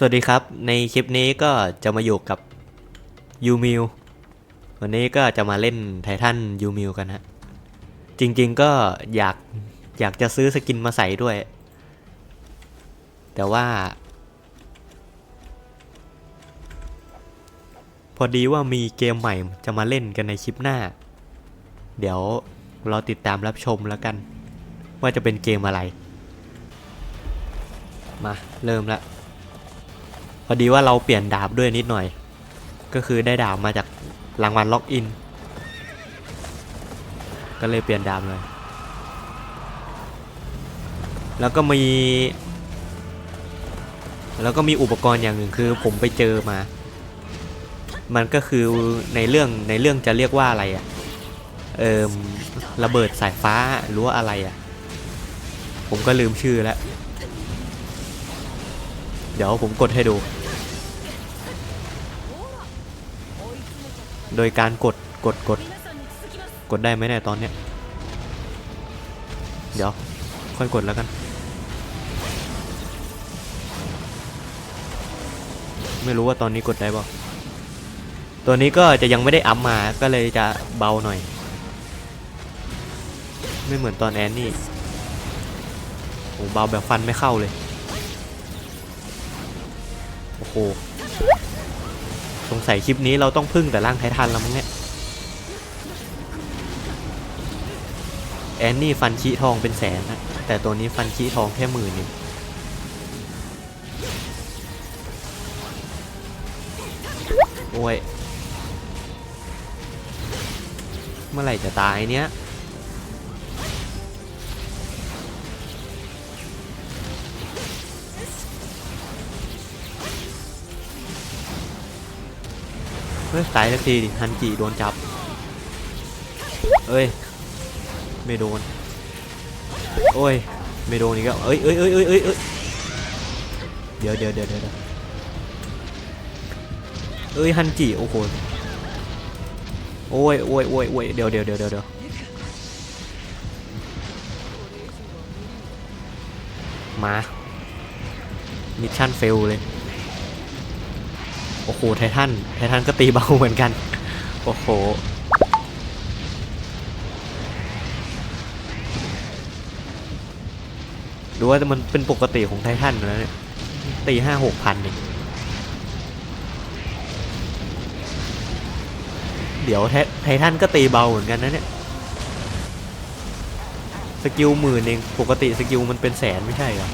สวัสดีครับ ในคลิปนี้ก็จะมาอยู่กับยูมิววันนี้ก็จะมาเล่นไททันยูมิวกันฮะ จริงๆก็อยากอยากจะซื้อสกินมาใส่ด้วย แต่ว่า พอดีว่ามีเกมใหม่จะมาเล่นกันในคลิปหน้า เดี๋ยวเราติดตามรับชมแล้วกัน ว่าจะเป็นเกมอะไร มาเริ่มละ พอดีว่าเราเปลี่ยนดาบด้วยนิดหน่อย ก็คือได้ดาบมาจากรางวัลล็อกอิน ก็เลยเปลี่ยนดาบเลย แล้วก็มี แล้วก็มีอุปกรณ์อย่างหนึ่งคือผมไปเจอมา มันก็คือในเรื่องในเรื่องจะเรียกว่าอะไรอะ่ะ เอิมระเบิดสายฟ้าหรือว่าอะไรอะ่ะ ผมก็ลืมชื่อแล้ว เดี๋ยวผมกดให้ดู โดยการกดกดกดกดได้ไหมเนี่ยตอนเนี้ยเดี๋ยวค่อยกดแล้วกัน ไม่รู้ว่าตอนนี้กดได้ป่ตัวนี้ก็จะยังไม่ได้อัพมาก็เลยจะเบาหน่อย ไม่เหมือนตอนแอนนี่โอ้เบาแบบฟันไม่เข้าเลยโอ้โห สงสัยคลิปนี้เราต้องพึ่งแต่ร่างไททันแล้วมั้งเนี่ย แอนนี่ฟันชี้ทองเป็นแสนนะ แต่ตัวนี้ฟันชี้ทองแค่หมื่นเองโอ้ย เมื่อไหร่จะตายเนี้ย ฮ้ยตายสักทีดิฮันจิโดนจับเอ้ยไม่โดนโอ้ยไม่โดนอีกแล้วเอ้ยเอ้ยเอ้ยเอ้ยเอ้ยเดี๋ยวเดี๋ยวเดี๋ยวเดี๋ยวเอ้ยฮันจิโอ้โหโอ้ยโอ้ยโอ้ยโอ้ยเดี๋ยวเดี๋ยวเดี๋ยวเดี๋ยวมามิชชั่นเฟลเลย โอ้โหไททันไททันก็ตีเบาเหมือนกัน โอ้โหดูว่ามันเป็นปกติของไททันแล้วเนี่ยตีห้าหกพันเองเดี๋ยวไทไททันก็ตีเบาเหมือนกันนะเนี่ยสกิลหมื่นเองปกติสกิลมันเป็นแสนไม่ใช่เหรอ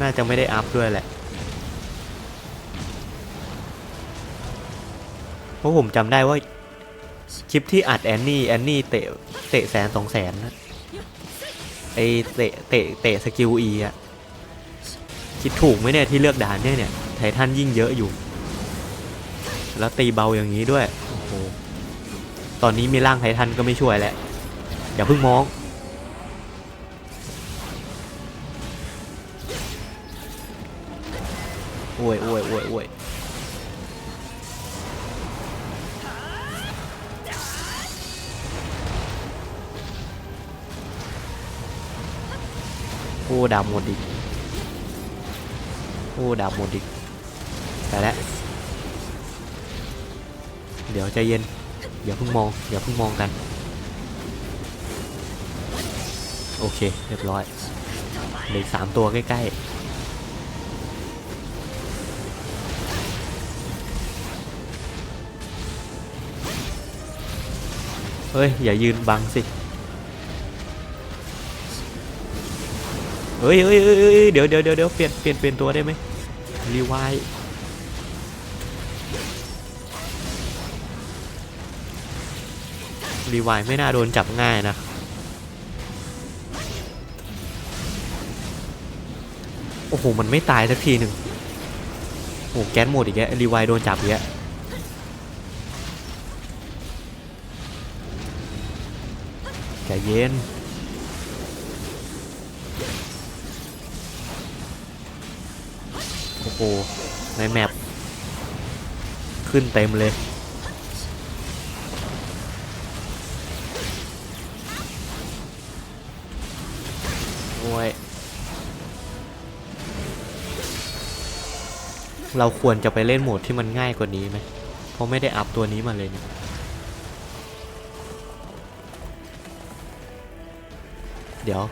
น่าจะไม่ได้อัพด้วยแหละ ราะผมจำได้ว่าคลิปที่อัดแอนนี่แอนนี่เตะเตะแสนสองแสนไอเตะเตะเตะสกิลอีอะคิดถูกไหมเนี่ยที่เลือกด่านเนี่ยเนี่ยไททันยิ่งเยอะอยู่ แล้วตีเบาอย่างนี้ด้วยโอ้โหตอนนี้มีร่างไททันก็ไม่ช่วยแล้วอย่าเพิ่งมองโอ้ยโอ้ยโอ้ยโอ้ย อ้ดาบหมดอีกโอ้ดาบหมดอีกไปแล้วเดี๋ยวใจเย็นอย่าเพิ่งมองอย่าเพิ่งมองกัน โอเค เรียบร้อยเหลือสามตัวใกล้ๆ เฮ้ย อย่ายืนบังสิ ฮ้ยเฮ้ยเฮ้ยเฮ้ยเดี๋ยวเดี๋ยวเดี๋ยวเดี๋ยวเปลี่ยนเปลี่ยนเปลี่ยนตัวได้ไหมรีไวรีไวไม่น่าโดนจับง่ายนะโอ้โห มันไม่ตายสักทีหนึ่งโอ้โหแก๊สหมดอีกแล้วรีไวโดนจับอีกแล้วใจเย็น โอ้โหในแมปขึ้นเต็มเลยโอ้ยเราควรจะไปเล่นโหมดที่มันง่ายกว่านี้ไหมเพราะไม่ได้อัพตัวนี้มาเลยเนี่ยเดี๋ยว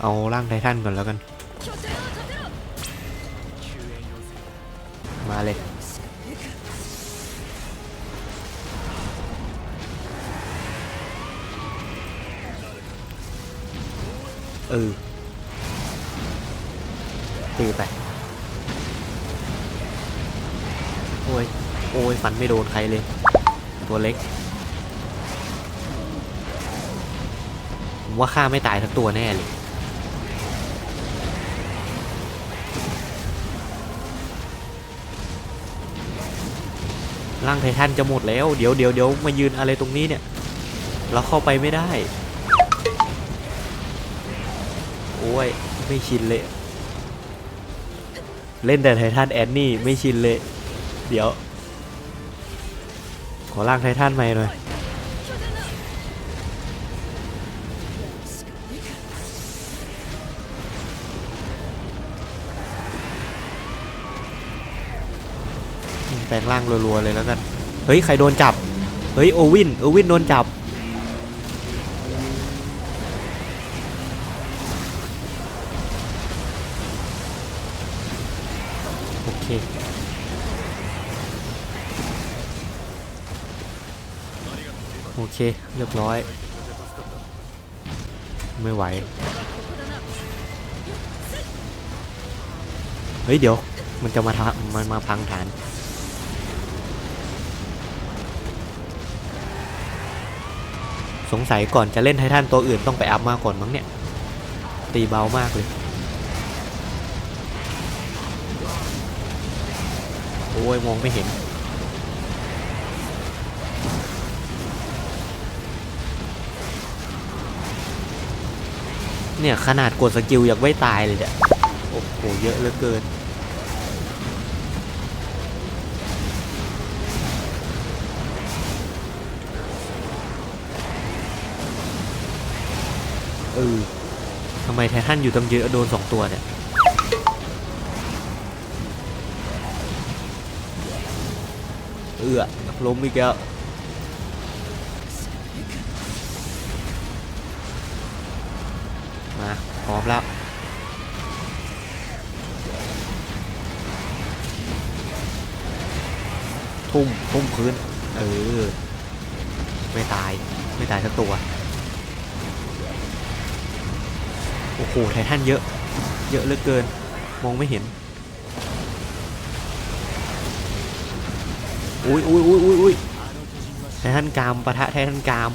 เอาร่างไททันก่อนแล้วกัน มาเลยเออตีไป โอ้ย โอ้ย ฟันไม่โดนใครเลย ตัวเล็ก ผมว่าฆ่าไม่ตายทั้งตัวแน่เลย ร่างไททันจะหมดแล้ว เดี๋ยวเดี๋ยวเดี๋ยวมายืนอะไรตรงนี้เนี่ย เราเข้าไปไม่ได้ โอ้ย ไม่ชินเลย เล่นแต่ไททันแอนนี่ไม่ชินเลย เดี๋ยว ขอร่างไททันใหม่หน่อย แปลงร่างรัวๆเลยแล้วกัน เฮ้ย ใครโดนจับ เฮ้ย โอวิน โอวินโดนจับ โอเค โอเค เรียบร้อย ไม่ไหว เฮ้ย เดี๋ยวมันจะมาทำมันมาพังฐาน สงสัยก่อนจะเล่นไททันตัวอื่นต้องไปอัพมาก่อนมั้งเนี่ย ตีเบามากเลย โอ้ยมองไม่เห็น เนี่ยขนาดกดสกิลยังไม่ตายเลยเนี่ยโอ้โหเยอะเหลือเกิน เออทำไมไททันอยู่ตั้งเยอะโดนสองตัวเนี่ยเอือล้มอีกแล้วมาพร้อมแล้วทุ่มทุ่มพื้น เออ ไม่ตาย ไม่ตายสักตัว โอ้โหไททันเยอะ เยอะเหลือเกิน มองไม่เห็นอุ้ยอุ้ยอุ้ยอุ้ยอุ้ยไททันกามปะทะไททันกาม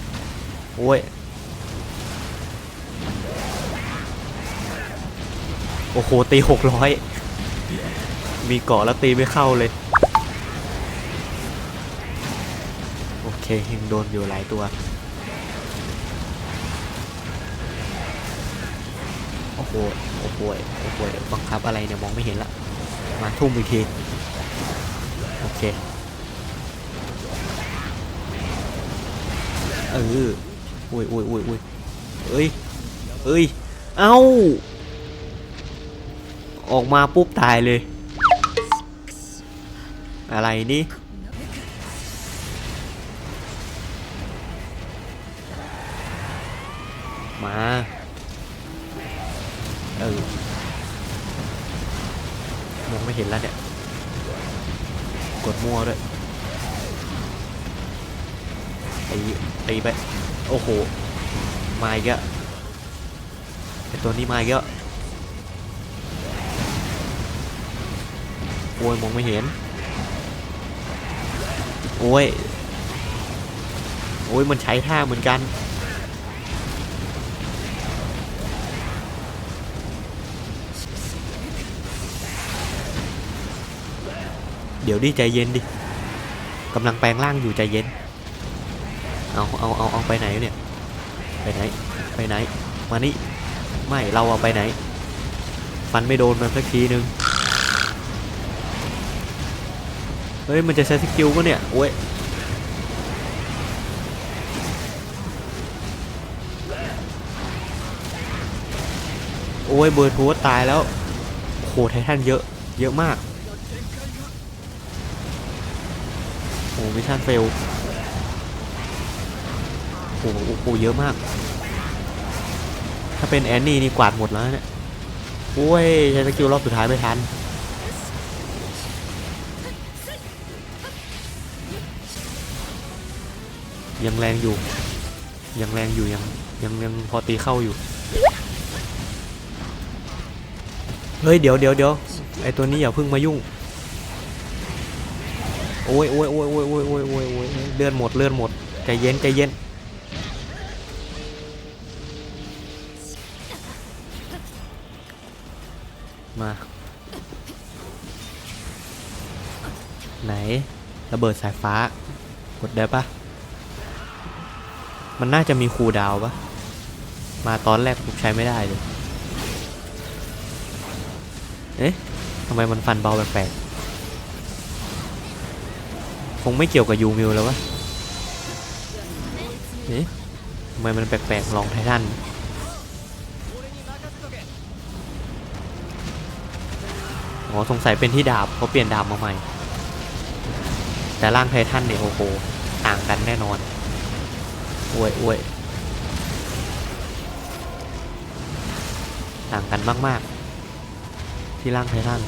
โอ้ยโอ้โหตีหกร้อยมีเกาะแล้วตีไม่เข้าเลย โอเคยังโดนอยู่หลายตัว โอ้โหโอ้โหโอ้โหบังคับอะไรเนี่ยมองไม่เห็นละ มาทุ่มอีกที โอเค เอออุ้ยอุ้ยอุ้ยอุ้ยเอ้ย เอ้ย เอ้า ออกมาปุ๊บตายเลย อะไรนี่ เออมองไม่เห็นแล้วเนี่ย กดมั่วด้วยตีตีไป โอ้โห มาอีกอะไอตัวนี้มาอีกอะโอ้ยมองไม่เห็น โอ้ย โอ้ยมันใช้ท่าเหมือนกัน เดี๋ยวดิใจเย็นดิกำลังแปลงร่างอยู่ใจเย็น เอาเอาเอาเอาไปไหนเนี่ย ไปไหน ไปไหน มานี่ ไม่ เราเอาไปไหน ฟันไม่โดนมันสักทีนึง เฮ้ย มันจะใช้สกิลปะเนี่ย โอ้ย โอ้ย เบิร์ทูตายแล้วโอ้โหไททันเยอะ เยอะมาก มิชชั่นเฟลโอ้โหโอ้โหเยอะมาก ถ้าเป็นแอนนี่นี่กวาดหมดแล้วเนี่ยโอ้ยใช้สกิลรอบสุดท้ายไม่ทันยังแรงอยู่ ยังแรงอยู่ยังยังยังพอตีเข้าอยู่ เฮ้ยเดี๋ยวเดี๋ยวเดี๋ยวไอตัวนี้อย่าเพิ่งมายุ่ง โอ้ยโอ้ยโอ้ยโอ้ยโอ้ยโอ้ยโอ้ยโอ้ยเลือดหมดเลือดหมดใจเย็นใจเย็นมา ไหนระเบิดสายฟ้ากดได้ปะมันน่าจะมีคูดาวปะมาตอนแรกผมใช้ไม่ได้เลย เอ๊ะทำไมมันฟันเบาแปลกๆ คงไม่เกี่ยวกับยูมิวแล้ววะเอ๊ะทำไมมันแปลกๆลองไททันอ๋อสงสัยเป็นที่ดาบเขาเปลี่ยนดาบมาใหม่ แต่ร่างไททันเนี่ยโอ้โหต่างกันแน่นอนอวยอวยต่างกันมาก ๆ ที่ร่างไททัน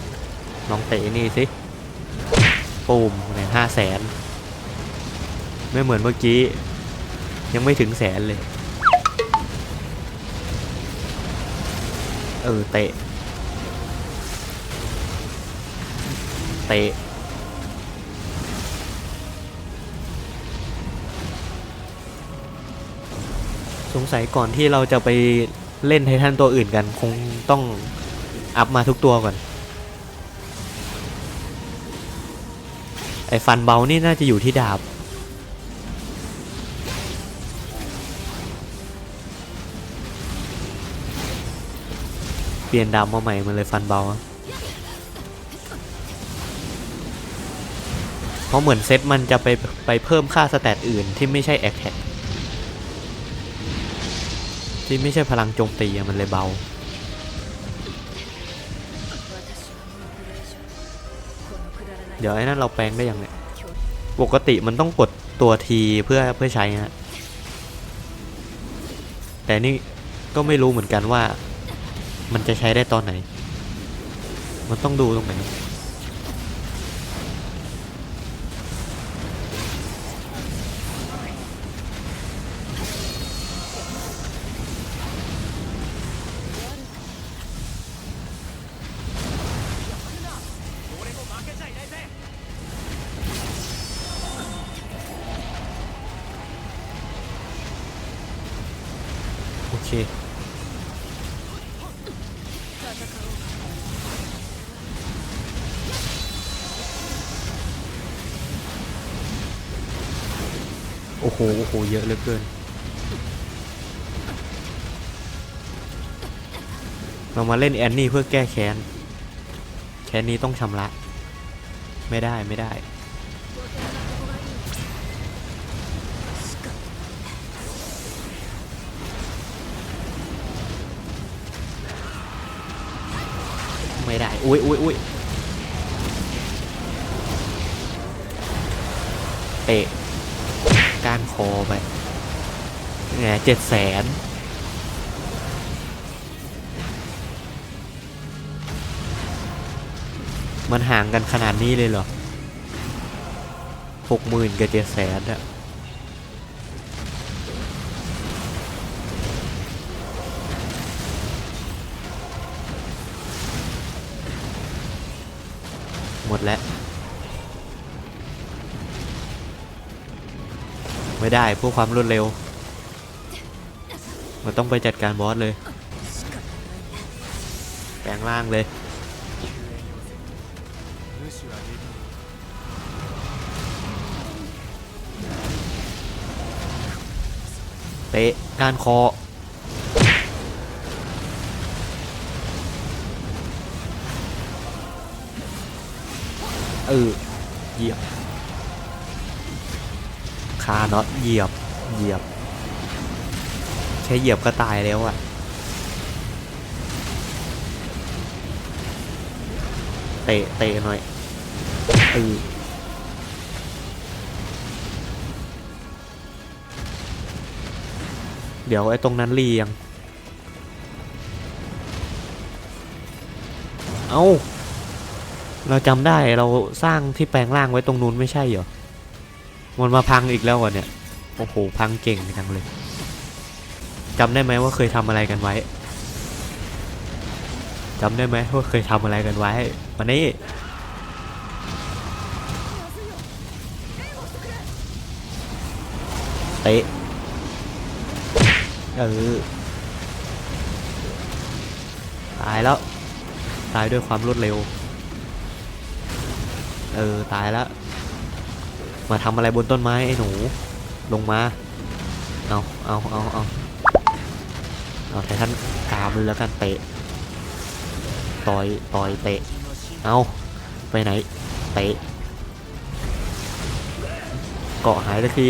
ลองเตะนี่สิ ปูมในห้าแสนไม่เหมือนเมื่อกี้ ยังไม่ถึงแสนเลย เออ เตะ เตะ สงสัยก่อนที่เราจะไปเล่นไททันตัวอื่นกัน คงต้องอัพมาทุกตัวก่อน ไอ้ฟันเบานี่น่าจะอยู่ที่ดาบ เปลี่ยนดาบมาใหม่มาเลยฟันเบา เพราะเหมือนเซตมันจะไปไปเพิ่มค่าสแตทอื่นที่ไม่ใช่แอคแท็ที่ไม่ใช่พลังโจมตีอะมันเลยเบา เดี๋ยวไอ้นั่นเราแปลงได้ยังเนี่ยปกติมันต้องกดตัวทีเพื่อเพื่อใช้ฮะแต่นี่ก็ไม่รู้เหมือนกันว่า มันจะใช้ได้ตอนไหน มันต้องดูตรงไหน เค โอ้โห โอ้โห เยอะเหลือเกิน เรามาเล่นแอนนี่เพื่อแก้แค้น แค้นนี้ต้องชำระ ไม่ได้ ไม่ได้ อุ้ยอุ้ยอุ้ยเตะกานคอไปแหมเจ็ดแสนมันห่างกันขนาดนี้เลยเหรอหกหมื่นกับเจ็ดแสนอะ มดแล้ว ไม่ได้พื่อความรวดเร็ว มันต้องไปจัดการบอสเลย แปลงร่างเลยเตะก้านคอ เออเหยียบคาเนาะเหยียบเหยียบ แค่เหยียบก็ตายแล้วอะ่ะเตะเตะหน่อยเออเดี๋ยวไอ้ตรงนั้นเรียงเอา้า เราจำได้เราสร้างที่แปลงร่างไว้ตรงนู้นไม่ใช่เหรอ มันมาพังอีกแล้วเหรอเนี่ย โอ้โห พังเก่งจังเลยจำได้ไหมว่าเคยทำอะไรกันไว้จำได้ไหมว่าเคยทำอะไรกันไว้มานี่เตะเออตายแล้ว ตายด้วยความรวดเร็ว เออตายแล้วมาทำอะไรบนต้นไม้ไอ้หนู ลงมา เอาเอาเอาเอาเอาไททันกามเลยแล้วกันเตะ ต่อยต่อยเตะ เอาไปไหน เตะ เกาะหายสักที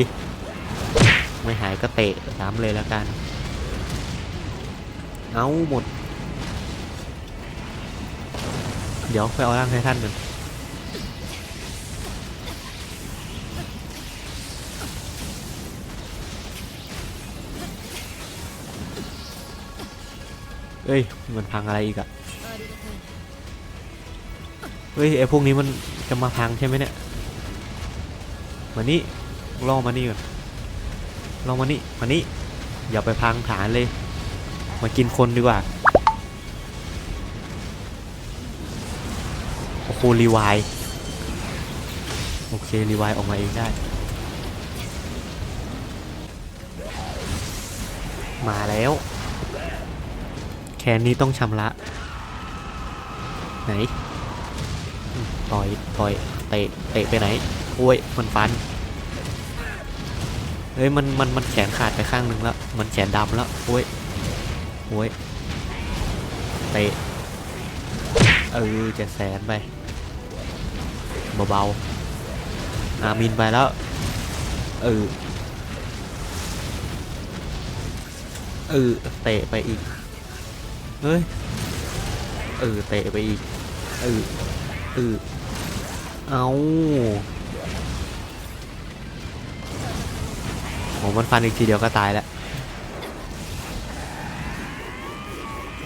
ไม่หายก็เตะซ้ำเลยแล้วกัน เอาหมด เดี๋ยวไปเอาร่างไททันกัน เอ้ยมันพังอะไรอีกอะเฮ้ยไอพวกนี้มันจะมาพังใช่ไหมเนี่ยมานี่ล่อมานี่ก่อนล่อมานี่มานี่อย่าไปพังฐานเลย มากินคนดีกว่าโอ้โหรีไวายโอเครีไวายออกมาเองได้มาแล้วแคนนี้ต้องชำระ ไหน ต่อยต่อยเตะเตะไปไหนโอ้ยมันฟันเฮ้ยมันมันมันแขนขาดไปข้างหนึ่งแล้ว มันแขนดำแล้วโอ้ยโอ้ยเตะเออจ็ดแสนไปเบาๆอามินไปแล้วเออเออเตะไปอีก เฮ้ย เออเตะไปอีก เออ เออ เอาโหมันฟันอีกทีเดียวก็ตายแล้ว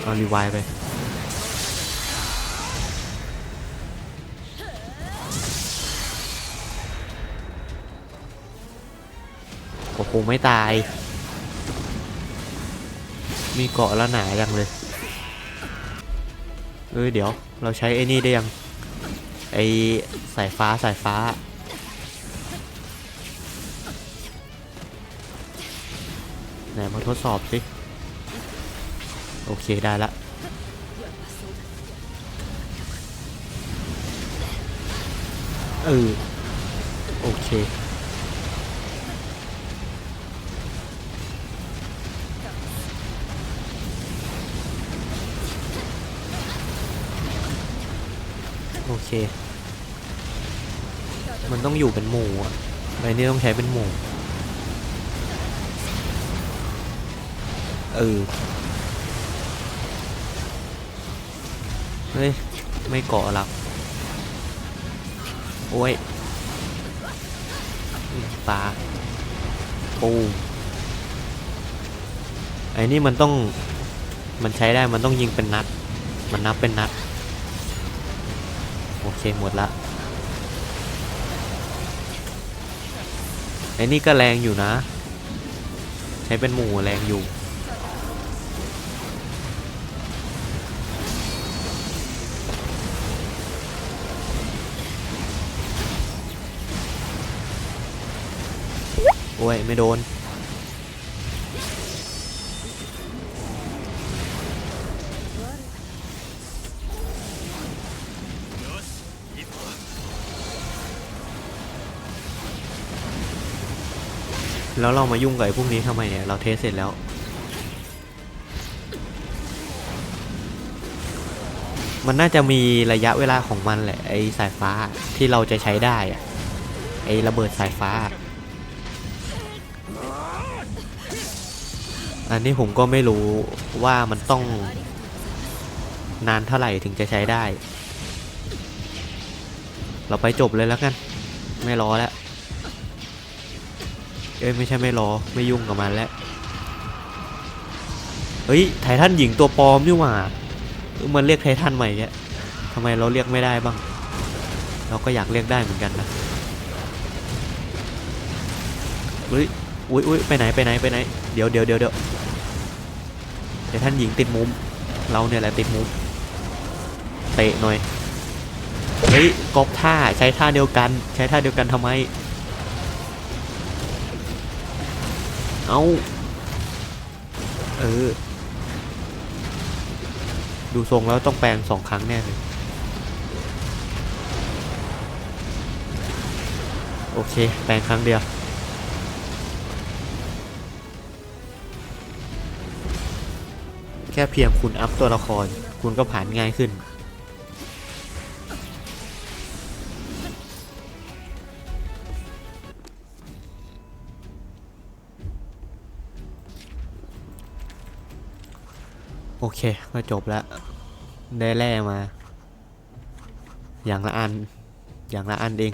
เอารีไวไป โอ้โห ไม่ตาย มีเกาะแล้วหนาจังเลย เอ้ยเดี๋ยวเราใช้ไอ้นี่ได้ยัง ไอ้สายฟ้าสายฟ้า ไหนมาทดสอบสิ โอเคได้ละเออโอเค เค มันต้องอยู่เป็นหมู่อะใบนี้ต้องใช้เป็นหมู่ เออ เฮ้ย ไม่เกาะหรอกโอ้ยอืมปลาปูไอ้นี่มันต้อง มันใช้ได้ มันต้องยิงเป็นนัด มันนับเป็นนัด อเคหมดละไอ้นี่ก็แรงอยู่นะ ใช้เป็นหมู่แรงอยู่โอ้ย ไม่โดน แล้วเรามายุ่งกับไอ้พวกนี้ทำไมเนี่ย เราเทสเสร็จแล้ว มันน่าจะมีระยะเวลาของมันแหละ ไอ้สายฟ้าที่เราจะใช้ได้อะไอ้ระเบิดสายฟ้า อันนี้ผมก็ไม่รู้ว่ามันต้องนานเท่าไหร่ถึงจะใช้ได้ เราไปจบเลยแล้วกัน ไม่รอแล้ว เอ้ยไม่ใช่ไม่รอไม่ยุ่งกับมันแล้วเฮ้ยไททันหญิงตัวปลอมนี่หว่าเออมันเรียกไททันใหม่แกทำไมเราเรียกไม่ได้บ้าง เราก็อยากเรียกได้เหมือนกันนะเฮ้ยอุ้ยอุ้ยไปไหนไปไหนไปไหนเดี๋ยวเดี๋ยวเดี๋ยวเดี๋ยวไททันหญิงติดมุม เราเนี่ยแหละติดมุมเตะหน่อยเฮ้ยกอบท่าใช้ท่าเดียวกัน ใช้ท่าเดียวกันทำไม เอาเออ ดูทรงแล้วต้องแปลงสองครั้งแน่เลย โอเค แปลงครั้งเดียว แค่เพียงคุณอัพตัวละคร คุณก็ผ่านง่ายขึ้น เค ก็จบแล้ว ได้แร่มา อย่างละอัน อย่างละอันเอง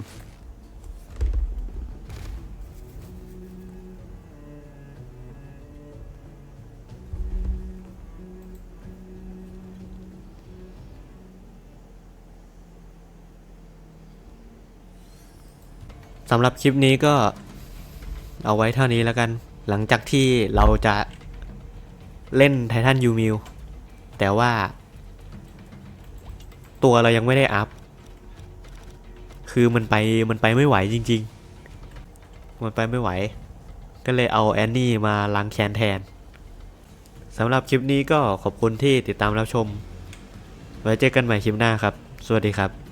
สำหรับคลิปนี้ก็เอาไว้เท่านี้แล้วกัน หลังจากที่เราจะเล่นไททันยูมิว แต่ว่า ตัวเรายังไม่ได้อัพ คือมันไปมันไปไม่ไหวจริง ๆ มันไปไม่ไหว ก็เลยเอาแอนนี่มาล้างแคนแทนสำหรับคลิปนี้ก็ขอบคุณที่ติดตามรับชม ไว้เจอกันใหม่คลิปหน้าครับ สวัสดีครับ